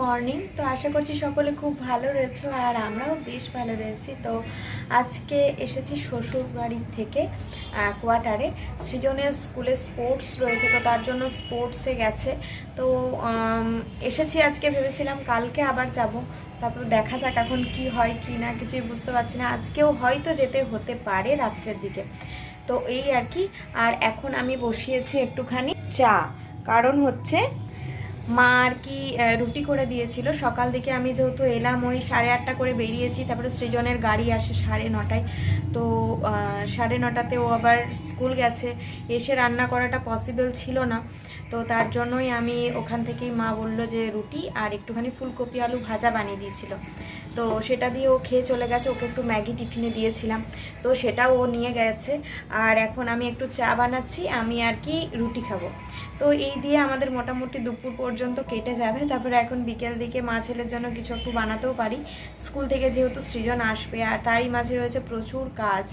Morning তো আশা করছি সকলে খুব ভালো রয়েছে আর আমরাও বেশ ভালো রয়েছি। তো আজকে এসেছি শ্বশুর বাড়ির থেকে কোয়ার্টারে সৃজনের স্কুলে স্পোর্টস রয়েছে, তো তার জন্য স্পোর্টসে গেছে। তো এসেছি আজকে ভেবেছিলাম কালকে আবার যাব। তারপর দেখা যাক এখন কি হয় কি না, কিছুই বুঝতে পারছি না। আজকেও হয়তো যেতে হতে পারে রাত্রের দিকে। তো এই আর কি। আর এখন আমি বসিয়েছি একটুখানি চা। কারণ হচ্ছে মা আর কি রুটি করে দিয়েছিল। সকাল দিকে আমি যেহেতু এলাম, ওই সাড়ে আটটা করে বেরিয়েছি, তারপরে সৃজনের গাড়ি আসে সাড়ে নটায়। তো সাড়ে নটাতে ও আবার স্কুল গেছে, এসে রান্না করাটা পসিবল ছিল না। তো তার জন্যই আমি ওখান থেকেই মা বলল যে, রুটি আর একটুখানি ফুলকপি আলু ভাজা বানিয়ে দিয়েছিল। তো সেটা দিয়ে ও খেয়ে চলে গেছে, ওকে একটু ম্যাগি টিফিনে দিয়েছিলাম। তো সেটাও ও নিয়ে গেছে। আর এখন আমি একটু চা বানাচ্ছি, আমি আর কি রুটি খাব। তো এই দিয়ে আমাদের মোটামুটি দুপুর পর্যন্ত কেটে যাবে। তারপরে এখন বিকেল দিকে মা ছেলের জন্য কিছু একটু বানাতেও পারি। স্কুল থেকে যেহেতু সৃজন আসবে আর তারই মাঝে রয়েছে প্রচুর কাজ।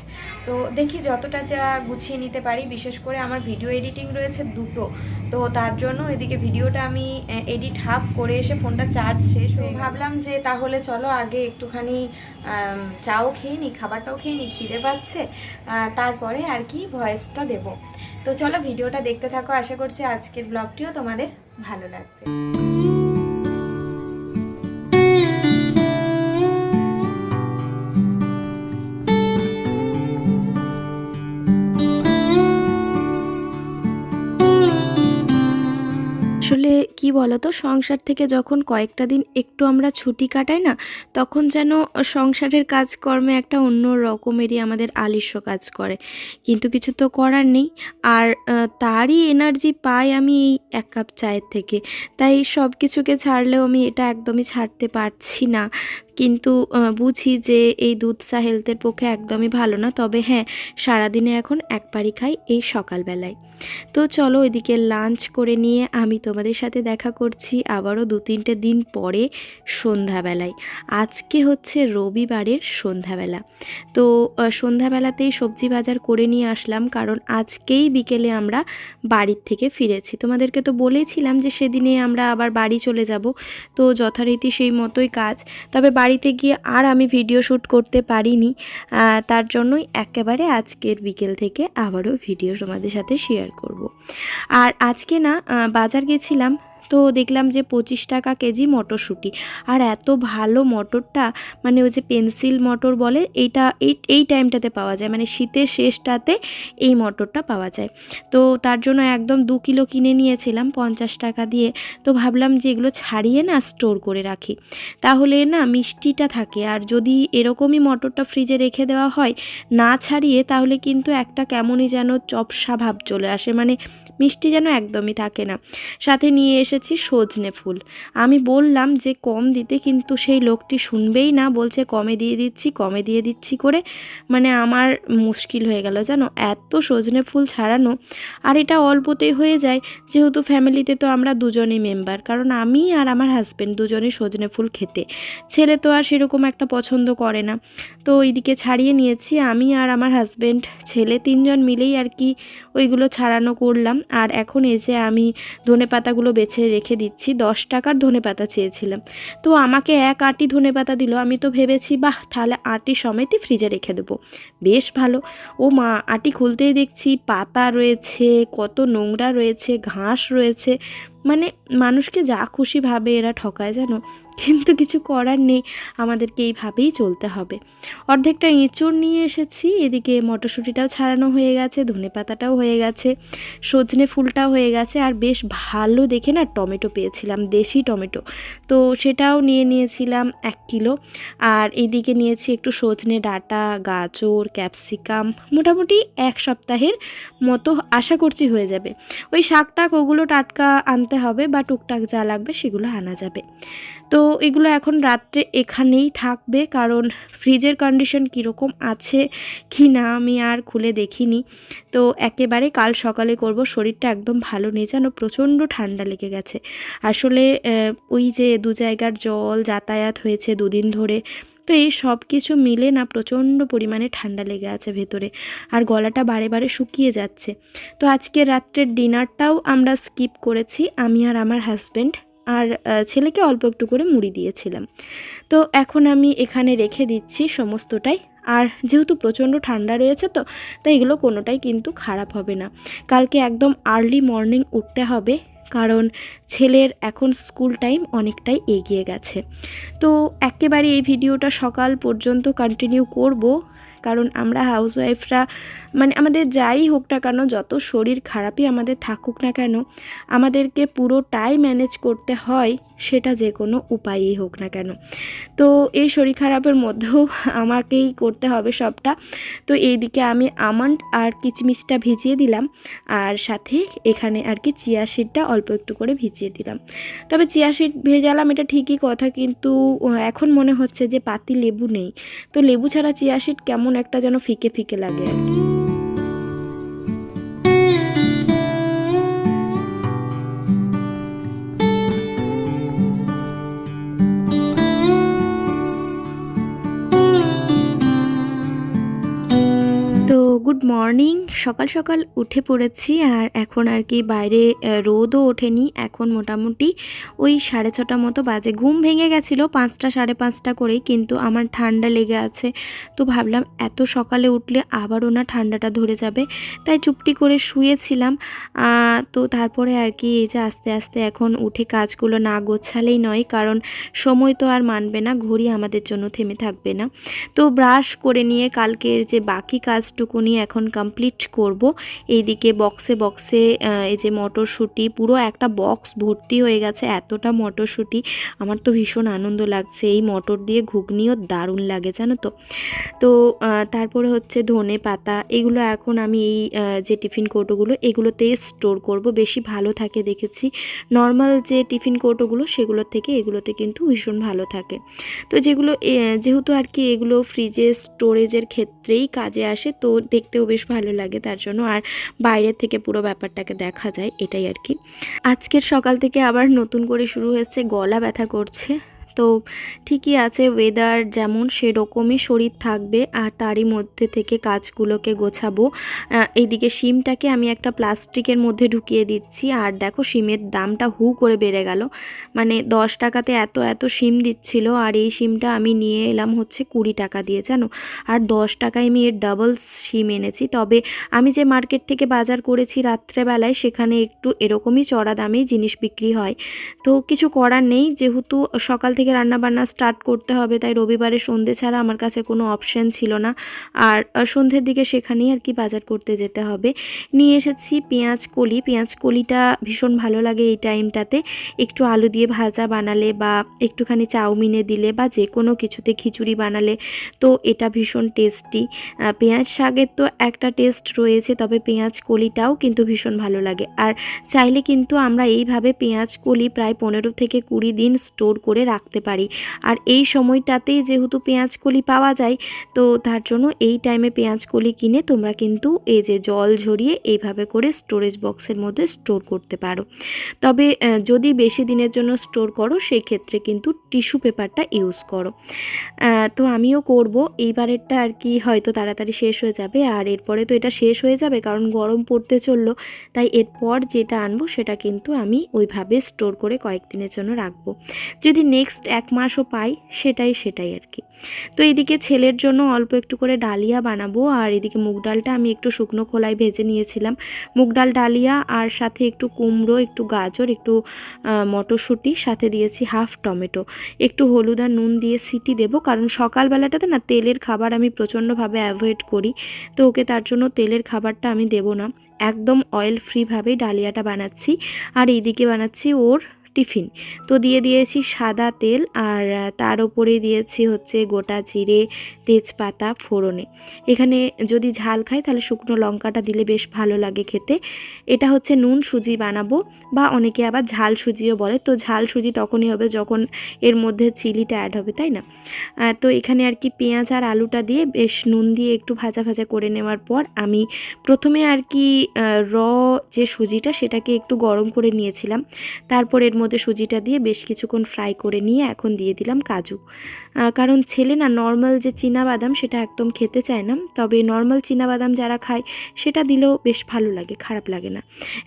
তো দেখি যতটা যা গুছিয়ে নিতে পারি। বিশেষ করে আমার ভিডিও এডিটিং রয়েছে দুটো। তো তার জন্য এদিকে ভিডিওটা আমি এডিট হাফ করে এসে ফোনটা চার্জ শেষ হয়ে ভাবলাম যে তাহলে চলো আগে একটুখানি চাও খেয়ে নিই খাবারটাও খেয়ে নিই খিদে পাচ্ছে। তারপরে আর কি ভয়েসটা দেব। তো চলো ভিডিওটা দেখতে থাকো। আশা করছি আজকের ব্লগটিও তোমাদের ভালো লাগবে। কি বলো তো সংসার থেকে যখন কয়েকটা দিন একটু আমরা ছুটি কাটাই না, তখন যেন সংসারের কাজকর্মে একটা অন্য রকমেরই আমাদের আলিস্য কাজ করে। কিন্তু কিছু তো করার নেই। আর তারই এনার্জি পাই আমি এই এক কাপ চায়ের থেকে। তাই সব কিছুকে ছাড়লেও আমি এটা একদমই ছাড়তে পারছি না। কিন্তু বুঝি যে এই দুধ চা হেলথের পক্ষে একদমই ভালো না। তবে হ্যাঁ সারাদিনে এখন এক পারি খাই এই সকালবেলায়। তো চলো ওইদিকে লাঞ্চ করে নিয়ে আমি তোমাদের সাথে দেখা করছি আবারও দু তিনটে দিন পরে সন্ধ্যাবেলায়। আজকে হচ্ছে রবিবারের সন্ধ্যাবেলা। তো সন্ধ্যাবেলাতেই সবজি বাজার করে নিয়ে আসলাম কারণ আজকেই বিকেলে আমরা বাড়ির থেকে ফিরেছি। তোমাদেরকে তো বলেছিলাম যে সেদিনে আমরা আবার বাড়ি চলে যাব। তো যথারীতি সেই মতোই কাজ। তবে বাড়িতে গিয়ে আর আমি ভিডিও শ্যুট করতে পারিনি তার জন্যই একেবারে আজকের বিকেল থেকে আবারও ভিডিও তোমাদের সাথে শেয়ার করব। আর আজকে না বাজার গেছিলাম তো দেখলাম যে পঁচিশ টাকা কেজি মটরশুঁটি। আর এত ভালো মটরটা মানে ওই যে পেন্সিল মটর বলে, এইটা, এই এই টাইমটাতে পাওয়া যায়। মানে শীতের শেষটাতে এই মটরটা পাওয়া যায়। তো তার জন্য একদম দু কিলো কিনে নিয়েছিলাম পঞ্চাশ টাকা দিয়ে। তো ভাবলাম যে এগুলো ছাড়িয়ে না স্টোর করে রাখি। তাহলে না মিষ্টিটা থাকে। আর যদি এরকমই মটরটা ফ্রিজে রেখে দেওয়া হয়, না ছাড়িয়ে তাহলে কিন্তু একটা কেমনই যেন চপসা ভাব চলে আসে। মানে মিষ্টি যেন একদমই থাকে না। সাথে নিয়ে এসেছি সজনে ফুল। আমি বললাম যে, কম দিতে কিন্তু সেই লোকটি শুনবেই না। বলছে, কমে দিয়ে দিচ্ছি, কমে দিয়ে দিচ্ছি করে। মানে আমার মুশকিল হয়ে গেল, জানো? এত সজনে ফুল ছাড়ানো। আর এটা অল্পতেই হয়ে যায়। যেহেতু ফ্যামিলিতে তো আমরা দুজনেই মেম্বার, কারণ আমি আর আমার হাজব্যান্ড দুজনেই সজনে ফুল খেতে। ছেলে তো আর সেরকম একটা পছন্দ করে না। তো ওইদিকে ছাড়িয়ে নিয়েছি। আমি আর আমার হাজব্যান্ড ছেলে তিনজন মিলেই আর কি ওইগুলো ছাড়ানো করলাম। আর এখন এই যে আমি ধনে পাতাগুলো বেছে রেখে দিচ্ছি, দশ টাকার ধনে পাতা চেয়েছিলাম। তো আমাকে এক আটি ধনে পাতা দিল, আমি তো ভেবেছি, বাহ, তাহলে আটি সমেতই ফ্রিজে রেখে দেবো। বেশ ভালো। ও মা, আটি খুলতেই দেখছি পাতা রয়েছে, কত নোংরা রয়েছে, ঘাস রয়েছে। মানে মানুষকে যা খুশি ভাবে এরা ঠকায় জানো? কিন্তু কিছু করার নেই, আমাদেরকে এইভাবেই চলতে হবে। অর্ধেকটা এঁচড় নিয়ে এসেছি, এদিকে মটরশুঁটিটাও ছাড়ানো হয়ে গেছে, ধনে পাতাটাও হয়ে গেছে, সজনে ফুলটাও হয়ে গেছে, আর বেশ ভালো দেখে না টমেটো পেয়েছিলাম, দেশি টমেটো। তো সেটাও নিয়ে নিয়েছিলাম এক কিলো, আর এদিকে নিয়েছি একটু সজনে ডাঁটা, গাজর, ক্যাপসিকাম, মোটামুটি এক সপ্তাহের মতো আশা করছি হয়ে যাবে। ওই শাক টাক ওগুলো টাটকা আনতে হবে বা টুকটাক যা লাগবে সেগুলো আনা যাবে। তো এগুলো এখন রাত্রে এখানেই থাকবে কারণ ফ্রিজের কন্ডিশন কীরকম আছে কি না আমি আর খুলে দেখিনি। তো একেবারে কাল সকালে করব, শরীরটা একদম ভালো নেই যেন প্রচণ্ড ঠান্ডা লেগে গেছে। আসলে ওই যে দু জায়গার জল যাতায়াত হয়েছে দুদিন ধরে তো এই সব কিছু মিলে না প্রচণ্ড পরিমাণে ঠান্ডা লেগে আছে ভেতরে। আর গলাটা বারে বারে শুকিয়ে যাচ্ছে। তো আজকে রাত্রের ডিনারটাও আমরা স্কিপ করেছি, আমি আর আমার হাজব্যান্ড আর ছেলেকে অল্প একটু করে মুড়ি দিয়েছিলাম। তো এখন আমি এখানে রেখে দিচ্ছি সমস্তটাই। আর যেহেতু প্রচণ্ড ঠান্ডা রয়েছে তো, তাই এগুলো কোনোটাই কিন্তু খারাপ হবে না। কালকে একদম আর্লি মর্নিং উঠতে হবে। কারণ ছেলের এখন স্কুল টাইম অনেকটাই এগিয়ে গেছে। তো একেবারে এই ভিডিওটা সকাল পর্যন্ত কন্টিনিউ করব। কারণ আমরা হাউসওয়াইফরা মানে আমাদের যাই হোক না কেন, যত শরীর খারাপই আমাদের থাকুক না কেন, আমাদেরকে পুরোটাই ম্যানেজ করতে হয়, সেটা যে কোনো উপায়ই হোক না কেন। তো এই শরীর খারাপের মধ্যেও আমাকেই করতে হবে সবটা। তো এইদিকে আমি আমন্ড আর কিচমিচটা ভিজিয়ে দিলাম, আর সাথে এখানে আর কি চিয়া সিডটা অল্প একটু করে ভিজিয়ে দিলাম। তবে চিয়া সিড ভেজালাম, এটা ঠিকই কথা, কিন্তু এখন মনে হচ্ছে যে পাতি লেবু নেই। তো লেবু ছাড়া চিয়া সিড কেমন একটা যেন ফিকে ফিকে লাগে আর কি। মর্নিং, সকাল সকাল উঠে পড়েছি আর এখন আর কি বাইরে রোদও ওঠেনি। এখন মোটামুটি ওই সাড়ে ছটা মতো বাজে। ঘুম ভেঙে গেছিল পাঁচটা, সাড়ে পাঁচটা করেই, কিন্তু আমার ঠান্ডা লেগে আছে। তো ভাবলাম এত সকালে উঠলে আবারও না ঠান্ডাটা ধরে যাবে। তাই চুপটি করে শুয়েছিলাম। তো তারপরে আর কি এই যে আস্তে আস্তে এখন উঠে কাজগুলো না গোছালেই নয়, কারণ সময় তো আর মানবে না, ঘড়ি আমাদের জন্য থেমে থাকবে না। তো ব্রাশ করে নিয়ে কালকের যে বাকি কাজটুকু নিয়ে এখন কমপ্লিট করব। এইদিকে বক্সে বক্সে এই যে মটরশুঁটি, পুরো একটা বক্স ভর্তি হয়ে গেছে, এতটা মটরশুঁটি। আমার তো ভীষণ আনন্দ লাগছে, এই মটর দিয়ে ঘুগনিও দারুণ লাগে, জানো তো। তো তারপরে হচ্ছে ধনে পাতা, এগুলো এখন আমি এই যে টিফিন কৌটোগুলো, এগুলোতে স্টোর করব। বেশি ভালো থাকে দেখেছি। নর্মাল যে টিফিন কৌটোগুলো সেগুলোর থেকে এগুলোতে কিন্তু ভীষণ ভালো থাকে। তো যেগুলো যেহেতু আর কি এগুলো ফ্রিজে স্টোরেজের ক্ষেত্রেই কাজে আসে, তো দেখতেও বেশ ভালো লাগে তার জন্য। আর বাইরের থেকে পুরো ব্যাপারটাকে দেখা যায়, এটাই আর কি। আজকের সকাল থেকে আবার নতুন করে শুরু হয়েছে, গলা ব্যথা করছে। তো ঠিকই আছে ওয়েদার যেমন সেরকমই শরীর থাকবে আর তারই মধ্যে থেকে কাজগুলোকে গোছাবো। এইদিকে শিমটাকে আমি একটা প্লাস্টিকের মধ্যে ঢুকিয়ে দিচ্ছি আর দেখো শিমের দামটা হু করে বেড়ে গেল। মানে দশ টাকাতে এত এত শিম দিচ্ছিল আর এই শিমটা আমি নিয়ে এলাম হচ্ছে কুড়ি টাকা দিয়ে, জানো? আর দশ টাকায় আমি এর ডাবল শিম এনেছি। তবে আমি যে মার্কেট থেকে বাজার করেছি রাত্রেবেলায় সেখানে একটু এরকমই চড়া দামেই জিনিস বিক্রি হয়। তো কিছু করার নেই, যেহেতু সকাল থেকে রান্না বান্না স্টার্ট করতে হবে, তাই রবিবারে সন্ধে ছাড়া আমার কাছে কোনো অপশন ছিল না। আর সন্ধ্যের দিকে সেখানেই আর কি বাজার করতে যেতে হবে। নিয়ে এসেছি পেঁয়াজ কলি। পেঁয়াজ কলিটা ভীষণ ভালো লাগে এই টাইমটাতে একটু আলু দিয়ে ভাজা বানালে বা একটুখানি চাউমিনে দিলে বা যে কোনো কিছুতে খিচুড়ি বানালে তো এটা ভীষণ টেস্টি পেঁয়াজ শাকের তো একটা টেস্ট রয়েছে, তবে পেঁয়াজ কলিটাও কিন্তু ভীষণ ভালো লাগে। আর চাইলে কিন্তু আমরা এইভাবে পেঁয়াজ কলি প্রায় পনেরো থেকে কুড়ি দিন স্টোর করে রাখতে পারি। আর এই সময়টাতেই যেহেতু পেঁয়াজ কলি পাওয়া যায়, তো তার জন্য এই টাইমে পেঁয়াজ কলি কিনে তোমরা কিন্তু এই যে জল ঝরিয়ে এইভাবে করে স্টোরেজ বক্সের মধ্যে স্টোর করতে পারো। তবে যদি বেশি দিনের জন্য স্টোর করো সেই ক্ষেত্রে কিন্তু টিস্যু পেপারটা ইউজ করো। তো আমিও করব। এইবারেরটা আর কি হয়তো তাড়াতাড়ি শেষ হয়ে যাবে। আর এরপরে তো এটা শেষ হয়ে যাবে, কারণ গরম পড়তে চলল। তাই এরপর যেটা আনব, সেটা কিন্তু আমি ওইভাবে স্টোর করে কয়েকদিনের জন্য রাখব। যদি নেক্সট এক মাসও পাই, সেটাই সেটাই আর কি। তো এদিকে ছেলের জন্য অল্প একটু করে ডালিয়া বানাবো, আর এদিকে মুগ ডালটা আমি একটু শুকনো খোলায় ভেজে নিয়েছিলাম। মুগ ডাল, ডালিয়া, আর সাথে একটু কুমড়ো, একটু গাজর, একটু মটরশুঁটি, সাথে দিয়েছি হাফ টমেটো। একটু হলুদ আর নুন দিয়ে সিটি দেবো, কারণ সকালবেলাটাতে না তেলের খাবার আমি প্রচণ্ডভাবে অ্যাভয়েড করি, তো ওকে তার জন্য তেলের খাবারটা আমি দেবো না। একদম অয়েল ফ্রিভাবেই ডালিয়াটা বানাচ্ছি, আর এইদিকে বানাচ্ছি ওর টিফিন। তো দিয়ে দিয়েছি সাদা তেল আর তার ওপরে দিয়েছি হচ্ছে গোটা জিরে, তেজপাতা, ফোড়নে। এখানে যদি ঝাল খাই তাহলে শুকনো লঙ্কাটা দিলে বেশ ভালো লাগে খেতে। এটা হচ্ছে নুন সুজি বানাবো বা অনেকে আবার ঝাল সুজিও বলে। তো ঝাল সুজি তখনই হবে যখন এর মধ্যে চিলিটা অ্যাড হবে, তাই না? তো এখানে আর কি পেঁয়াজ আর আলুটা দিয়ে বেশ নুন দিয়ে একটু ভাজা ভাজা করে নেওয়ার পর আমি প্রথমে আর কি র যে সুজিটা সেটাকে একটু গরম করে নিয়েছিলাম। তারপর এর মধ্যে মধ্যে সুজিটা দিয়ে বেশ কিছুক্ষণ ফ্রাই করে নিয়ে এখন দিয়ে দিলাম কাজু। কারণ ছেলে না নর্মাল যে বাদাম সেটা একদম খেতে চায় না, তবে নর্মাল বাদাম যারা খায় সেটা দিলেও বেশ ভালো লাগে, খারাপ লাগে না।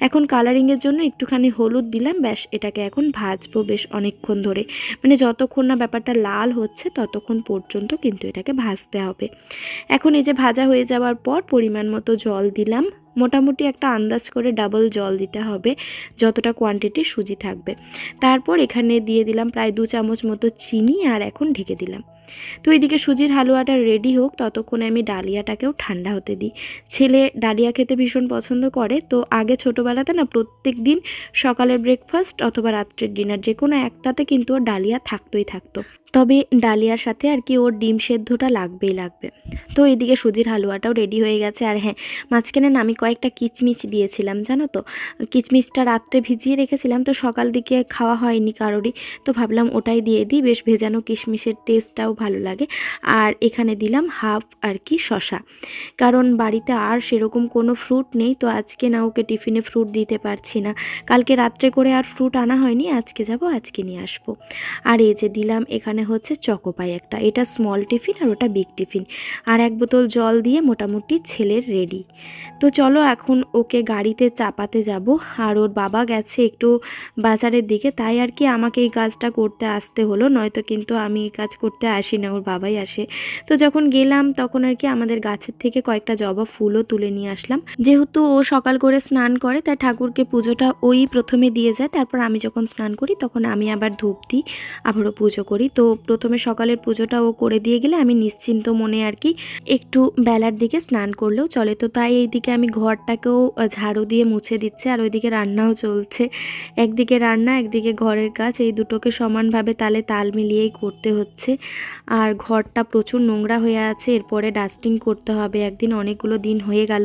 এখন কালারিংয়ের জন্য একটুখানি হলুদ দিলাম, ব্যাস এটাকে এখন ভাজবো বেশ অনেকক্ষণ ধরে। মানে যতক্ষণ না ব্যাপারটা লাল হচ্ছে ততক্ষণ পর্যন্ত কিন্তু এটাকে ভাজতে হবে। এখন এই যে ভাজা হয়ে যাওয়ার পর পরিমাণ মতো জল দিলাম। মোটামুটি একটা আন্দাজ করে ডাবল জল দিতে হবে, যতটা কোয়ান্টিটি সুজি থাকবে। তারপর এখানে দিয়ে দিলাম প্রায় দু চামচ মতো চিনি আর এখন ঢেকে দিলাম। তো এদিকে সুজির হালুয়াটা রেডি হোক, ততক্ষণে আমি ডালিয়াটাকেও ঠান্ডা হতে দিই। ছেলে ডালিয়া খেতে ভীষণ পছন্দ করে, তো আগে ছোটোবেলাতে না প্রত্যেক দিন সকালের ব্রেকফাস্ট অথবা রাত্রের ডিনার যে কোনো একটাতে কিন্তু ডালিয়া থাকতোই থাকতো। তবে ডালিয়ার সাথে আর কি ওর ডিম সেদ্ধটা লাগবেই লাগবে। তো এদিকে সুজির হালুয়াটাও রেডি হয়ে গেছে। আর হ্যাঁ মাঝখানে না আমি কয়েকটা কিচমিচ দিয়েছিলাম, জানো তো? কিচমিচটা রাত্রে ভিজিয়ে রেখেছিলাম, তো সকাল দিকে খাওয়া হয়নি কারোরই। তো ভাবলাম ওটাই দিয়ে দিই, বেশ ভেজানো কিশমিশের টেস্টটাও ভালো লাগে। আর এখানে দিলাম হাফ আর কি শশা কারণ বাড়িতে আর সেরকম কোনো ফ্রুট নেই, তো আজকে না ওকে টিফিনে ফ্রুট দিতে পারছি না। কালকে রাত্রে করে আর ফ্রুট আনা হয়নি, আজকে যাব, আজকে নিয়ে আসব। আর এই যে দিলাম এখানে হচ্ছে চকোপাই একটা। এটা স্মল টিফিন আর ওটা বিগ টিফিন আর এক বোতল জল দিয়ে মোটামুটি ছেলের রেডি তো চলো এখন ওকে গাড়িতে চাপাতে যাব। আর ওর বাবা গেছে একটু বাজারের দিকে, তাই আর কি আমাকে এই কাজটা করতে আসতে হলো। নয়তো কিন্তু আমি এই কাজ করতে আসি না, ওর বাবাই আসে। তো যখন গেলাম তখন আর কি আমাদের গাছের থেকে কয়েকটা জবা ফুলও তুলে নিয়ে আসলাম। যেহেতু ও সকাল করে স্নান করে, তাই ঠাকুরকে পুজোটা ওই প্রথমে দিয়ে যায়। তারপর আমি যখন স্নান করি, তখন আমি আবার ধূপ দিই, আবারও পুজো করি। তো প্রথমে সকালের পুজোটা ও করে দিয়ে গেলে আমি নিশ্চিন্ত মনে আর কি একটু বেলার দিকে স্নান করলেও চলে। তো তাই এইদিকে আমি ঘরটাকেও ঝাড়ু দিয়ে মুছে দিচ্ছে আর ওইদিকে রান্নাও চলছে। একদিকে রান্না, একদিকে ঘরের কাজ, এই দুটোকে সমানভাবে তালে তাল মিলিয়েই করতে হচ্ছে। আর ঘরটা প্রচুর নোংরা হয়ে আছে, এরপরে ডাস্টিং করতে হবে। একদিন অনেকগুলো দিন হয়ে গেল,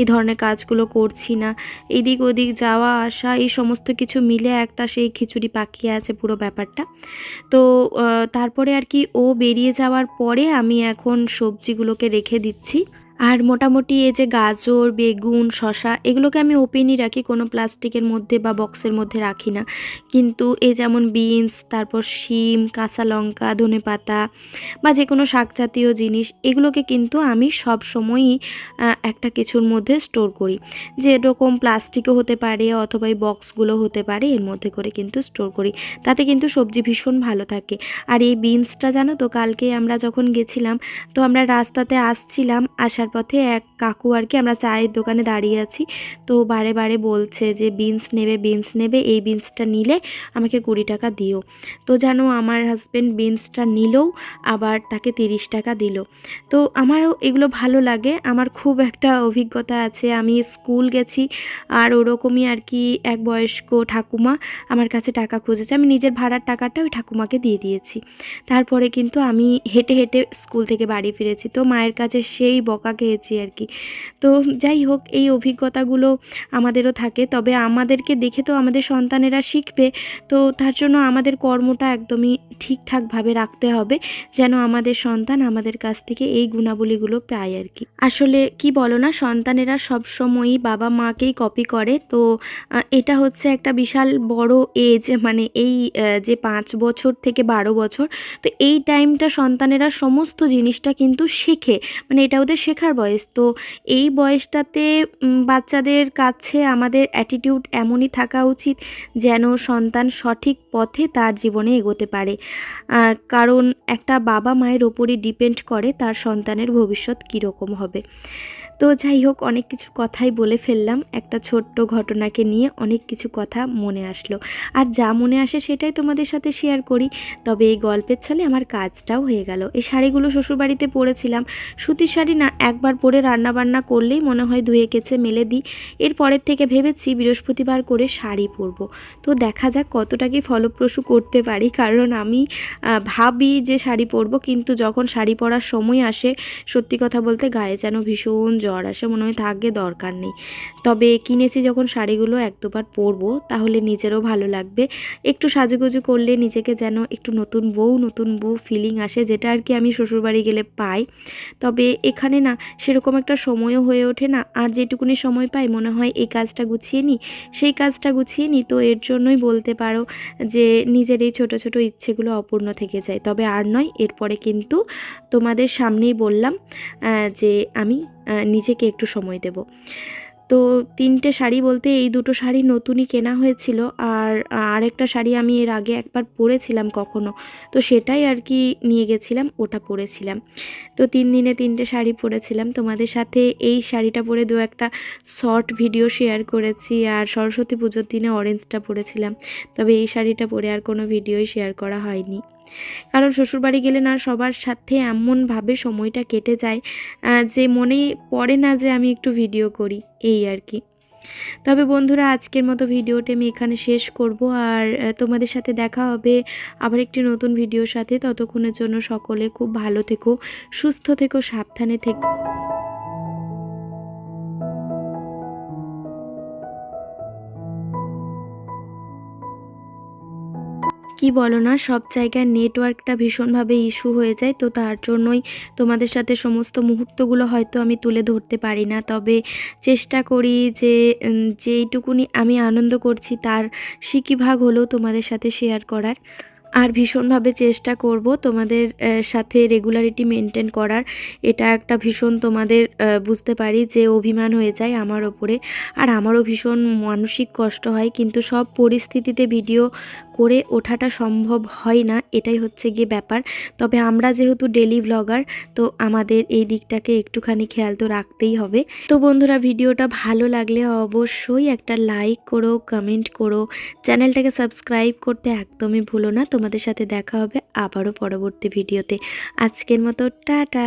এই ধরনের কাজগুলো করছি না। এদিক ওদিক যাওয়া, আসা, এই সমস্ত কিছু মিলে একটা সেই খিচুড়ি পাকিয়ে আছে পুরো ব্যাপারটা। তো তারপরে আর কি ও বেরিয়ে যাওয়ার পরে আমি এখন সবজিগুলোকে রেখে দিচ্ছি। আর মোটামুটি এই যে গাজর, বেগুন শশা এগুলোকে আমি ওপেনই রাখি, কোনো প্লাস্টিকের মধ্যে বা বক্সের মধ্যে রাখি না। কিন্তু এই যেমন বিনস, তারপর শিম, কাঁচা লঙ্কা, ধনে পাতা বা যে কোনো শাক জাতীয় জিনিস, এগুলোকে কিন্তু আমি সব সময়ই একটা কিছুর মধ্যে স্টোর করি। যে এরকম প্লাস্টিকও হতে পারে অথবা এই বক্সগুলো হতে পারে, এর মধ্যে করে কিন্তু স্টোর করি। তাতে কিন্তু সবজি ভীষণ ভালো থাকে। আর এই বিনসটা জানো তো, কালকে আমরা যখন গেছিলাম, তো আমরা রাস্তাতে আসছিলাম আসার পথে এক কাকু আর কি আমরা চায়ের দোকানে দাঁড়িয়ে আছি। তো বারে বারে বলছে যে, বিনস নেবে বিনস নেবে, এই বিনসটা নিলে আমাকে কুড়ি টাকা দিও। তো জানো আমার হাজব্যান্ড বিনসটা নিলেও আবার তাকে তিরিশ টাকা দিল। তো আমারও এগুলো ভালো লাগে, আমার খুব একটা অভিজ্ঞতা আছে। আমি স্কুল গেছি আর ওরকমই আর কি এক বয়স্ক ঠাকুমা আমার কাছে টাকা খুঁজেছে। আমি নিজের ভাড়ার টাকাটা ওই ঠাকুমাকে দিয়ে দিয়েছি। তারপরে কিন্তু আমি হেঁটে হেঁটে স্কুল থেকে বাড়ি ফিরেছি। তো মায়ের কাছে সেই বকা খেয়েছি আর কি। তো যাই হোক, এই অভিজ্ঞতাগুলো আমাদেরও থাকে। তবে আমাদেরকে দেখে তো আমাদের সন্তানেরা শিখবে। তো তার জন্য আমাদের কর্মটা একদমই ঠিকঠাকভাবে রাখতে হবে, যেন আমাদের সন্তান আমাদের কাছ থেকে এই গুণাবলীগুলো পায় আর কি। আসলে কি বলো না, সন্তানেরা সবসময়ই বাবা মাকেই কপি করে। তো এটা হচ্ছে একটা বিশাল বড় এজ মানে এই যে পাঁচ বছর থেকে বারো বছর, তো এই টাইমটা সন্তানেরা সমস্ত জিনিসটা কিন্তু শেখে। মানে এটা ওদের শেখার বয়স। তো এই বয়সটাতে বাচ্চাদের কাছে আমাদের অ্যাটিটিউড এমনই থাকা উচিত যেন সন্তান সঠিক পথে তার জীবনে এগোতে পারে। কারণ একটা বাবা মায়ের ওপরই ডিপেন্ড করে তার সন্তানের ভবিষ্যৎ কীরকম হবে। তো যাই হোক, অনেক কিছু কথাই বলে ফেললাম। একটা ছোট্ট ঘটনাকে নিয়ে অনেক কিছু কথা মনে আসলো। আর যা মনে আসে সেটাই তোমাদের সাথে শেয়ার করি। তবে এই গল্পের ছলে আমার কাজটাও হয়ে গেল। এই শাড়িগুলো শ্বশুরবাড়িতে পরেছিলাম। সুতির শাড়ি না, একবার পরে রান্না বান্না করলেই মনে হয় ধুয়ে কেছে মেলে দিই। এর পরের থেকে ভেবেছি বৃহস্পতিবার করে শাড়ি পরব। তো দেখা যাক কতটা কি ফলপ্রসূ করতে পারি। কারণ আমি ভাবি যে শাড়ি পরবো, কিন্তু যখন শাড়ি পরার সময় আসে, সত্যি কথা বলতে গায়ে যেন ভীষণ জ্বর আসে, মনে হয় থাকবে, দরকার নেই। তবে কিনেছি যখন শাড়িগুলো, এক দুবার পরবো, তাহলে নিজেরও ভালো লাগবে। একটু সাজুগুজু করলে নিজেকে যেন একটু নতুন বউ নতুন বউ ফিলিং আসে, যেটা আর কি আমি শ্বশুরবাড়ি গেলে পাই। তবে এখানে না, সেরকম একটা সময়ও হয়ে ওঠে না, আর যেটুকুনি সময় পাই, মনে হয় এই কাজটা গুছিয়ে নিই। সেই কাজটা গুছিয়ে নিই, তো এর জন্যই বলতে পারো যে নিজের এই ছোটো ছোটো ইচ্ছেগুলো অপূর্ণ থেকে যায়। তবে আর নয়, এরপরে কিন্তু তোমাদের সামনেই বললাম যে আমি নিজেকে একটু সময় দেব। তো তিনটে শাড়ি বলতে এই দুটো শাড়ি নতুনই কেনা হয়েছিল আর আরেকটা শাড়ি আমি এর আগে একবার পরেছিলাম কখনো। তো সেটাই আর কি নিয়ে গেছিলাম, ওটা পরেছিলাম। তো তিন দিনে তিনটে শাড়ি পরেছিলাম। তোমাদের সাথে এই শাড়িটা পরে দু একটা শর্ট ভিডিও শেয়ার করেছি আর সরস্বতী পুজোর দিনে অরেঞ্জটা পরেছিলাম। তবে এই শাড়িটা পরে আর কোনো ভিডিওই শেয়ার করা হয়নি। কারণ শ্বশুরবাড়ি গেলে না সবার সাথে এমনভাবে সময়টা কেটে যায় যে মনে পড়ে না যে আমি একটু ভিডিও করি, এই আর কি। তবে বন্ধুরা, আজকের মতো ভিডিওটি আমি এখানে শেষ করব আর তোমাদের সাথে দেখা হবে আবার একটি নতুন ভিডিওর সাথে। ততক্ষণের জন্য সকলে খুব ভালো থেকো, সুস্থ থেকো, সাবধানে থেকো। কি বলো না, সব জায়গায় নেটওয়ার্কটা ভীষণভাবে ইস্যু হয়ে যায়, তো তার জন্যই তোমাদের সাথে সমস্ত মুহূর্তগুলো হয়তো আমি তুলে ধরতে পারি না। তবে চেষ্টা করি যে যেইটুকুনি আমি আনন্দ করছি তার সিকি ভাগ হলেও তোমাদের সাথে শেয়ার করার। আর ভীষণভাবে চেষ্টা করব তোমাদের সাথে রেগুলারিটি মেনটেন করার। এটা একটা ভীষণ তোমাদের বুঝতে পারি যে অভিমান হয়ে যায় আমার ওপরে। আর আমারও ভীষণ মানসিক কষ্ট হয়, কিন্তু সব পরিস্থিতিতে ভিডিও করে ওঠাটা সম্ভব হয় না, এটাই হচ্ছে গিয়ে ব্যাপার। তবে আমরা যেহেতু ডেলি ব্লগার তো আমাদের এই দিকটাকে একটুখানি খেয়াল তো রাখতেই হবে। তো বন্ধুরা, ভিডিওটা ভালো লাগলে অবশ্যই একটা লাইক করো কমেন্ট করো। চ্যানেলটাকে সাবস্ক্রাইব করতে একদমই ভুলো না। তোমাদের সাথে দেখা হবে আবারও পরবর্তী ভিডিওতে। আজকের মতো, টাটা!